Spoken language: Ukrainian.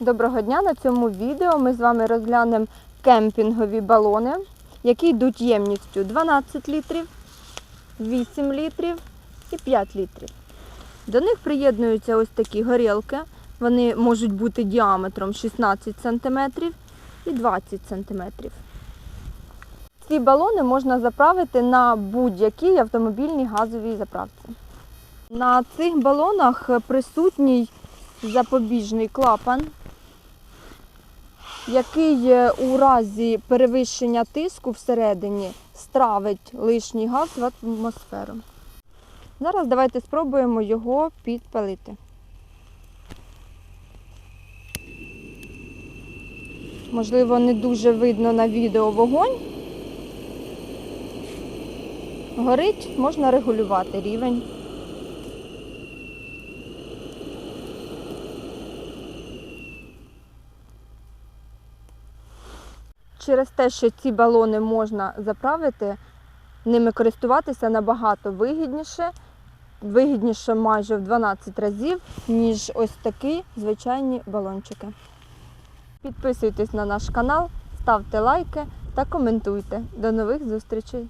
Доброго дня! На цьому відео ми з вами розглянемо кемпінгові балони, які йдуть ємністю 12 літрів, 8 літрів і 5 літрів. До них приєднуються ось такі горілки. Вони можуть бути діаметром 16 см і 20 см. Ці балони можна заправити на будь-якій автомобільній газовій заправці. На цих балонах присутній запобіжний клапан, який е, у разі перевищення тиску всередині стравить лишній газ в атмосферу. Зараз давайте спробуємо його підпалити. Можливо, не дуже видно на відео вогонь. Горить, можна регулювати рівень. Через те, що ці балони можна заправити, ними користуватися набагато вигідніше, вигідніше майже в 12 разів, ніж ось такі звичайні балончики. Підписуйтесь на наш канал, ставте лайки та коментуйте. До нових зустрічей!